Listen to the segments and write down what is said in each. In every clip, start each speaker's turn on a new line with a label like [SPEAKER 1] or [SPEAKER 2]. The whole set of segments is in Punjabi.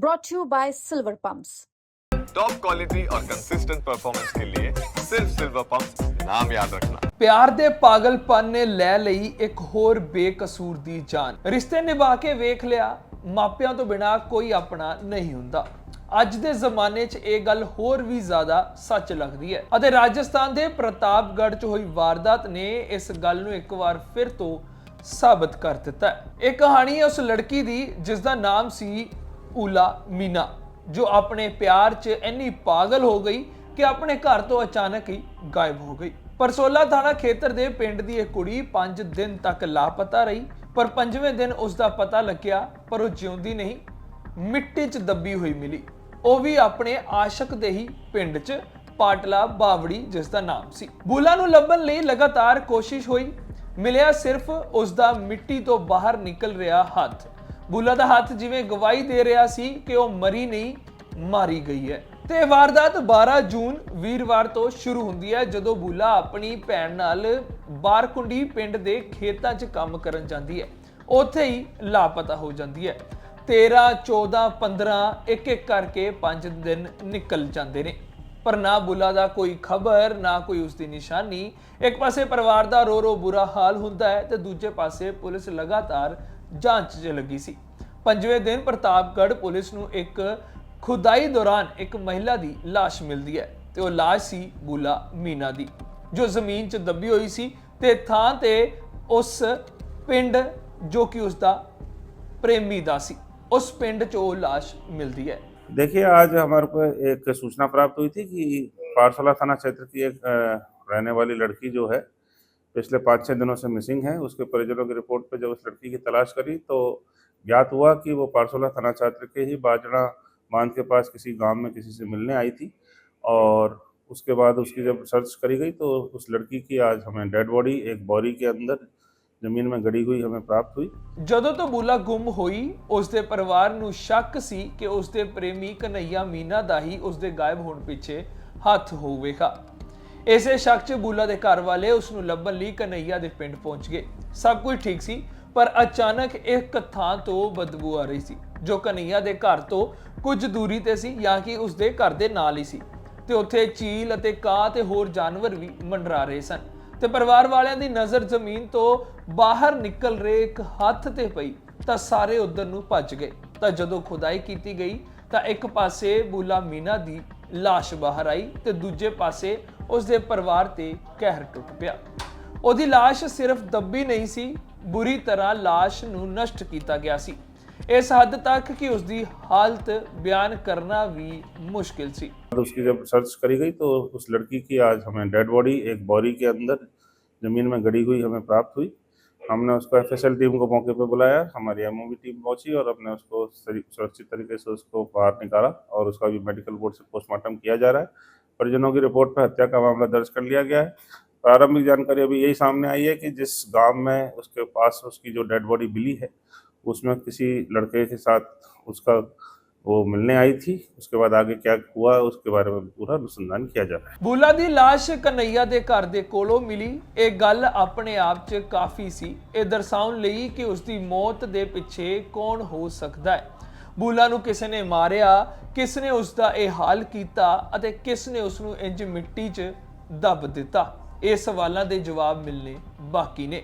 [SPEAKER 1] brought to you by Silver Pumps.
[SPEAKER 2] Top quality और कंसिस्टेंट परफॉर्मेंस के लिए सिर्फ सिल्वर पंप नाम याद रखना
[SPEAKER 3] ਪਿਆਰ ਦੇ ਪਾਗਲਪਨ ਨੇ ਲੈ ਲਈ ਇੱਕ ਹੋਰ ਬੇਕਸੂਰ ਦੀ ਜਾਨ ਰਿਸ਼ਤੇ ਨਿਭਾ ਕੇ ਵੇਖ ਲਿਆ ਮਾਪਿਆਂ ਤੋਂ ਬਿਨਾ ਕੋਈ ਆਪਣਾ ਨਹੀਂ ਹੁੰਦਾ ਅੱਜ ਦੇ ਜ਼ਮਾਨੇ 'ਚ ਇਹ ਗੱਲ ਹੋਰ ਵੀ ਜ਼ਿਆਦਾ ਸੱਚ ਲੱਗਦੀ ਹੈ ਅਤੇ ਰਾਜਸਥਾਨ ਦੇ ਪ੍ਰਤਾਪਗੜ੍ਹ 'ਚ ਹੋਈ ਵਾਰਦਾਤ ਨੇ ਇਸ ਗੱਲ ਨੂੰ ਇੱਕ ਵਾਰ ਫਿਰ ਤੋਂ ਸਾਬਤ ਕਰ ਦਿੱਤਾ ਹੈ ਇਹ ਕਹਾਣੀ ਹੈ ਉਸ ਲੜਕੀ ਦੀ ਜਿਸ ਦਾ ਨਾਮ ਸੀ ਉਲਾ ਮੀਨਾ, ਜੋ ਆਪਣੇ ਪਿਆਰ 'ਚ ਇੰਨੀ ਪਾਗਲ ਹੋ ਗਈ ਕਿ ਆਪਣੇ ਘਰ ਤੋਂ ਅਚਾਨਕ ਹੀ ਗਾਇਬ ਹੋ ਗਈ। ਪਰਸੋਲਾ ਥਾਣਾ ਖੇਤਰ ਦੇ ਪਿੰਡ ਦੀ ਇਹ ਕੁੜੀ 5 ਦਿਨ ਤੱਕ ਲਾਪਤਾ ਰਹੀ, ਪਰ ਪੰਜਵੇਂ ਦਿਨ ਉਸ ਦਾ ਪਤਾ ਲੱਗਿਆ, ਪਰ ਉਹ ਜਿਉਂਦੀ ਨਹੀਂ, ਮਿੱਟੀ 'ਚ ਦੱਬੀ ਹੋਈ ਮਿਲੀ। ਉਹ ਵੀ ਆਪਣੇ ਆਸ਼ਕ ਦੇ ਹੀ ਪਿੰਡ 'ਚ, ਪਾਟਲਾ ਬਾਵੜੀ ਜਿਸ ਦਾ ਨਾਮ ਸੀ। ਬੂਲਾ ਨੂੰ ਲੱਭਣ ਲਈ ਲਗਾਤਾਰ ਕੋਸ਼ਿਸ਼ ਹੋਈ, ਮਿਲਿਆ ਸਿਰਫ ਉਸ ਦਾ ਮਿੱਟੀ ਤੋਂ ਬਾਹਰ ਨਿਕਲ ਰਿਹਾ ਹੱਥ। ਬੂਲਾ ਦਾ ਹੱਥ ਜਿਵੇਂ ਗਵਾਹੀ ਦੇ ਰਿਹਾ ਸੀ ਕਿ ਉਹ ਮਰੀ ਨਹੀਂ, ਮਾਰੀ ਗਈ ਹੈ। ਤੇ ਵਾਰਦਾਤ 12 ਜੂਨ ਵੀਰਵਾਰ ਤੋਂ ਸ਼ੁਰੂ ਹੁੰਦੀ ਹੈ, ਜਦੋਂ ਬੂਲਾ ਆਪਣੀ ਭੈਣ ਨਾਲ ਬਾਰਕੁੰਡੀ ਪਿੰਡ ਦੇ ਖੇਤਾਂ 'ਚ ਕੰਮ ਕਰਨ ਜਾਂਦੀ ਹੈ। ਉੱਥੇ ਹੀ ਲਾਪਤਾ ਹੋ ਜਾਂਦੀ ਹੈ। 13 14 15 ਇੱਕ ਇੱਕ ਕਰਕੇ 5 ਦਿਨ ਨਿਕਲ ਜਾਂਦੇ ਨੇ। ਪਰ ਨਾ ਬੁਲਾ ਦਾ ਕੋਈ ਖਬਰ, ਨਾ ਕੋਈ ਉਸ ਦੀ ਨਿਸ਼ਾਨੀ। ਇੱਕ ਪਾਸੇ ਪਰਿਵਾਰ ਦਾ ਰੋ ਰੋ ਬੁਰਾ ਹਾਲ ਹੁੰਦਾ ਹੈ ਤੇ ਦੂਜੇ ਪਾਸੇ ਪੁਲਿਸ ਲਗਾਤਾਰ ਜਾਂਚ 'ਚ ਲੱਗੀ ਸੀ ਪੰਜਵੇਂ ਦਿਨ ਪ੍ਰਤਾਪਗੜ੍ਹ ਪੁਲਿਸ ਨੂੰ ਇੱਕ ਖੁਦਾਈ ਦੌਰਾਨ ਇੱਕ ਮਹਿਲਾ ਦੀ ਲਾਸ਼ ਮਿਲਦੀ ਹੈ ਤੇ ਉਹ ਲਾਸ਼ ਸੀ ਬੁਲਾ ਮੀਨਾ ਦੀ ਜੋ ਜ਼ਮੀਨ 'ਚ ਦੱਬੀ ਹੋਈ ਸੀ ਤੇ ਥਾਂ ਤੇ ਉਸ ਪਿੰਡ ਜੋ ਕਿ ਉਸ ਦਾ ਪ੍ਰੇਮੀ ਦਾ ਸੀ ਉਸ ਪਿੰਡ 'ਚ ਉਹ ਲਾਸ਼ ਮਿਲਦੀ ਹੈ
[SPEAKER 4] देखिए आज हमारे को एक सूचना प्राप्त हुई थी कि पारसोला थाना क्षेत्र की एक अ, रहने वाली लड़की जो है पिछले पाँच छः दिनों से मिसिंग है उसके परिजनों की रिपोर्ट पे जब उस लड़की की तलाश करी तो ज्ञात हुआ कि वो पारसोला थाना क्षेत्र के ही बाजड़ा बांध के पास किसी गांव में किसी से मिलने आई थी और उसके बाद उसकी जब सर्च करी गई तो उस लड़की की आज हमें डेड बॉडी एक बोरी के अंदर ज़मीन में गड़ी हुई हमें प्राप्त हुई
[SPEAKER 3] ਜਦੋਂ ਤੋਂ ਬੂਲਾ ਗੁੰਮ ਹੋਈ ਉਸ ਦੇ ਪਰਿਵਾਰ ਨੂੰ ਸ਼ੱਕ ਸੀ ਕਿ ਉਸ ਦੇ ਪ੍ਰੇਮੀ ਕਨਈਆ ਮੀਨਾ ਦਾ ਹੀ ਉਸ ਦੇ ਗਾਇਬ ਹੋਣ ਪਿੱਛੇ ਹੱਥ ਹੋਵੇਗਾ ਇਸੇ ਸ਼ੱਕ 'ਚ ਬੂਲਾ ਦੇ ਘਰ ਵਾਲੇ ਉਸ ਨੂੰ ਲੱਭਣ ਲਈ ਕਨਈਆ ਦੇ ਪਿੰਡ ਪਹੁੰਚ ਗਏ। ਸਭ ਕੁਝ ਠੀਕ ਸੀ, ਪਰ ਅਚਾਨਕ ਇੱਕ ਥਾਂ ਤੋਂ ਬਦਬੂ ਆ ਰਹੀ ਸੀ, ਜੋ ਕਨਈਆ ਦੇ ਘਰ ਤੋਂ ਕੁਝ ਦੂਰੀ ਤੇ ਸੀ ਜਾਂ ਕਿ ਉਸ ਦੇ ਘਰ ਦੇ ਨਾਲ ਹੀ ਸੀ। ਤੇ ਉੱਥੇ ਚੀਲ ਅਤੇ ਕਾਂ ਤੇ ਹੋਰ ਜਾਨਵਰ ਵੀ ਮੰਡਰਾ ਰਹੇ ਸਨ। ਤੇ ਪਰਿਵਾਰ ਵਾਲਿਆਂ ਦੀ ਨਜ਼ਰ ਜ਼ਮੀਨ ਤੋਂ ਬਾਹਰ ਨਿਕਲ ਰਹੇ ਇੱਕ ਹੱਥ ਤੇ ਪਈ ਤਾਂ ਸਾਰੇ ਉਧਰ ਨੂੰ ਭੱਜ ਗਏ। ਤਾਂ ਜਦੋਂ ਖੁਦਾਈ ਕੀਤੀ ਗਈ ਤਾਂ ਇੱਕ ਪਾਸੇ ਬੂਲਾ ਮੀਨਾ ਦੀ লাশ ਬਾਹਰ ਆਈ ਤੇ ਦੂਜੇ ਪਾਸੇ ਉਸ ਦੇ ਪਰਿਵਾਰ ਤੇ ਕਹਿਰ ਟੁੱਟ ਪਿਆ ਉਹਦੀ লাশ ਸਿਰਫ ਦੱਬੀ ਨਹੀਂ ਸੀ ਬੁਰੀ ਤਰ੍ਹਾਂ লাশ ਨੂੰ ਨਸ਼ਟ ਕੀਤਾ ਗਿਆ ਸੀ ਇਸ ਹੱਦ ਤੱਕ ਕਿ ਉਸ ਦੀ ਹਾਲਤ ਬਿਆਨ ਕਰਨਾ ਵੀ ਮੁਸ਼ਕਿਲ ਸੀ
[SPEAKER 4] बाद उसकी जब सर्च करी गई तो उस लड़की की आज हमें डेड बॉडी एक बोरी के अंदर ज़मीन में गड़ी हुई हमें प्राप्त हुई हमने उसको एफएसएल टीम को मौके पर बुलाया हमारी एमओबी टीम पहुंची और अपने उसको सरी- सुरक्षित तरीके से उसको बाहर निकाला और उसका भी मेडिकल बोर्ड से पोस्टमार्टम किया जा रहा है परिजनों की रिपोर्ट पर हत्या का मामला दर्ज कर लिया गया है प्रारंभिक जानकारी अभी यही सामने आई है कि जिस गांव में उसके पास उसकी जो डेड बॉडी मिली है उसमें किसी लड़के के साथ उसका वो मिलने आई थी उसके बाद आगे क्या हुआ उसके बारे में पूरा अनुसंधान किया जा रहा है
[SPEAKER 3] ਬੂਲਾ ਦੀ লাশ ਕਨਈਆ ਦੇ ਘਰ ਦੇ ਕੋਲੋਂ ਮਿਲੀ ਇਹ ਗੱਲ ਆਪਣੇ ਆਪ 'ਚ ਕਾਫੀ ਸੀ ਇਹ ਦਰਸਾਉਣ ਲਈ ਕਿ ਉਸ ਦੀ ਮੌਤ ਦੇ ਪਿੱਛੇ ਕੌਣ ਹੋ ਸਕਦਾ ਹੈ ਬੂਲਾ ਨੂੰ ਕਿਸੇ ਨੇ ਮਾਰਿਆ ਕਿਸ ਨੇ ਉਸ ਦਾ ਇਹ ਹਾਲ ਕੀਤਾ ਅਤੇ ਕਿਸ ਨੇ ਉਸ ਨੂੰ ਇੰਜ ਮਿੱਟੀ 'ਚ ਦੱਬ ਦਿੱਤਾ? ਇਹ ਸਵਾਲਾਂ ਦੇ ਜਵਾਬ ਮਿਲਨੇ ਬਾਕੀ ਨੇ।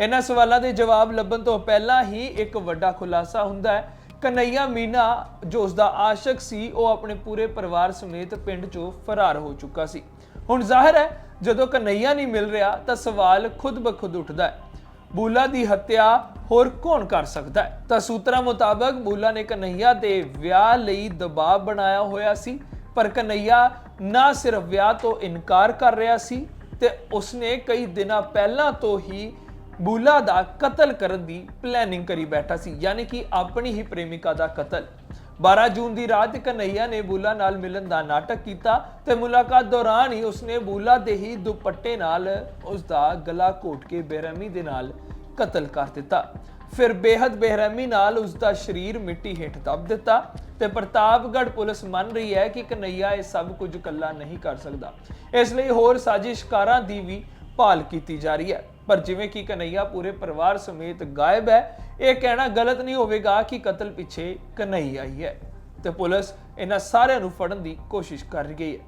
[SPEAKER 3] ਇਹਨਾਂ ਸਵਾਲਾਂ ਦੇ ਜਵਾਬ ਲੱਭਣ ਤੋਂ ਪਹਿਲਾਂ ਹੀ ਇੱਕ ਵੱਡਾ ਖੁਲਾਸਾ ਹੁੰਦਾ ਹੈ। ਕਨਈਆ ਮੀਨਾ, ਜੋ ਉਸ ਦਾ ਆਸ਼ਕ ਸੀ, ਉਹ ਆਪਣੇ ਪੂਰੇ ਪਰਿਵਾਰ ਸਮੇਤ ਪਿੰਡ ਚੋਂ ਫਰਾਰ ਹੋ ਚੁੱਕਾ ਸੀ। ਹੁਣ ਜ਼ਾਹਿਰ ਹੈ, ਜਦੋਂ ਕਨਈਆ ਨਹੀਂ ਮਿਲ ਰਿਹਾ, ਤਾਂ ਸਵਾਲ ਖੁਦ ਬਖੁਦ ਉੱਠਦਾ ਹੈ। ਬੂਲਾ ਦੀ ਹੱਤਿਆ ਹੋਰ ਕੌਣ ਕਰ ਸਕਦਾ ਹੈ? ਤਾਂ ਸੂਤਰਾਂ ਮੁਤਾਬਕ ਬੂਲਾ ਨੇ ਕਨਈਆ ਦੇ ਵਿਆਹ ਲਈ ਦਬਾਅ ਬਣਾਇਆ ਹੋਇਆ ਸੀ, ਪਰ ਕਨਈਆ ਨਾ ਸਿਰਫ ਵਿਆਹ ਤੋਂ ਇਨਕਾਰ ਕਰ ਰਿਹਾ ਸੀ ਤੇ ਉਸਨੇ ਕਈ ਦਿਨਾਂ ਪਹਿਲਾਂ ਤੋਂ ਹੀ ਬੂਲਾ ਦਾ ਕਤਲ ਕਰਨ ਦੀ ਪਲੈਨਿੰਗ ਕਰੀ ਬੈਠਾ ਸੀ, ਯਾਨੀ ਕਿ ਆਪਣੀ ਹੀ ਪ੍ਰੇਮਿਕਾ ਦਾ ਕਤਲ। 12 ਜੂਨ ਦੀ ਰਾਤ ਕਨਈਆ ਨੇ ਬੂਲਾ ਨਾਲ ਮਿਲਣ ਦਾ ਨਾਟਕ ਕੀਤਾ ਤੇ ਮੁਲਾਕਾਤ ਦੌਰਾਨ ਹੀ ਉਸਨੇ ਬੂਲਾ ਦੇ ਹੀ ਦੁਪੱਟੇ ਨਾਲ ਉਸ ਦਾ ਗਲਾ ਘੋਟ ਕੇ ਬੇਰਹਿਮੀ ਦੇ ਨਾਲ ਕਤਲ ਕਰ ਦਿੱਤਾ। ਫਿਰ ਬੇਹੱਦ ਬੇਰਹਿਮੀ ਨਾਲ ਉਸ ਦਾ ਸਰੀਰ ਮਿੱਟੀ ਹੇਠ ਦੱਬ ਦਿੱਤਾ ਤੇ ਪ੍ਰਤਾਪਗੜ੍ਹ ਪੁਲਿਸ ਮੰਨ ਰਹੀ ਹੈ ਕਿ ਕਨਈਆ ਇਹ ਸਭ ਕੁਝ ਇਕੱਲਾ ਨਹੀਂ ਕਰ ਸਕਦਾ। ਇਸ ਲਈ ਹੋਰ ਸਾਜ਼ਿਸ਼ਕਾਰਾਂ ਦੀ ਵੀ ਭਾਲ ਕੀਤੀ ਜਾ ਰਹੀ ਹੈ। ਪਰ ਜਿਵੇਂ ਕਿ ਕਨਈਆ ਪੂਰੇ ਪਰਿਵਾਰ ਸਮੇਤ ਗਾਇਬ ਹੈ, ਇਹ ਕਹਿਣਾ ਗਲਤ ਨਹੀਂ ਹੋਵੇਗਾ ਕਿ ਕਤਲ ਪਿੱਛੇ ਕਨਈਆ ਹੀ ਹੈ। ਤੇ ਪੁਲਿਸ ਇਹਨਾਂ ਸਾਰਿਆਂ ਨੂੰ ਫੜਨ ਦੀ ਕੋਸ਼ਿਸ਼ ਕਰ ਰਹੀ ਹੈ।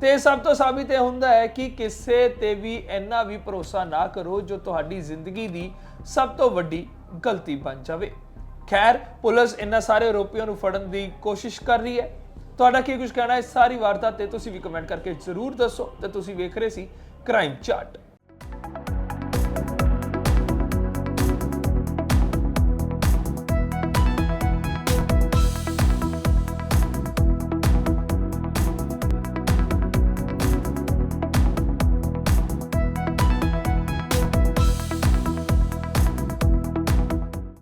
[SPEAKER 3] ਤੇ ਇਹ ਸਭ ਤੋਂ ਸਾਬਿਤ ਇਹ ਹੁੰਦਾ ਹੈ ਕਿ ਕਿਸੇ ਤੇ ਵੀ ਇੰਨਾ ਵੀ ਭਰੋਸਾ ਨਾ ਕਰੋ ਜੋ ਤੁਹਾਡੀ ਜ਼ਿੰਦਗੀ ਦੀ ਸਭ ਤੋਂ ਵੱਡੀ ਗਲਤੀ ਬਣ ਜਾਵੇ। ਖੈਰ, ਪੁਲਿਸ ਇਹਨਾਂ ਸਾਰੇ ਆਰੋਪੀਆਂ ਨੂੰ ਫੜਨ ਦੀ ਕੋਸ਼ਿਸ਼ ਕਰ ਰਹੀ ਹੈ। ਤੁਹਾਡਾ ਕੀ ਕੁਝ ਕਹਿਣਾ ਹੈ? ਸਾਰੀ ਵਾਰਤਾ ਤੇ ਤੁਸੀਂ ਵੀ ਕਮੈਂਟ ਕਰਕੇ ਜ਼ਰੂਰ ਦੱਸੋ ਤੇ ਤੁਸੀਂ ਵੇਖ ਰਹੇ ਸੀ ਕ੍ਰਾਈਮ ਚਾਰਟ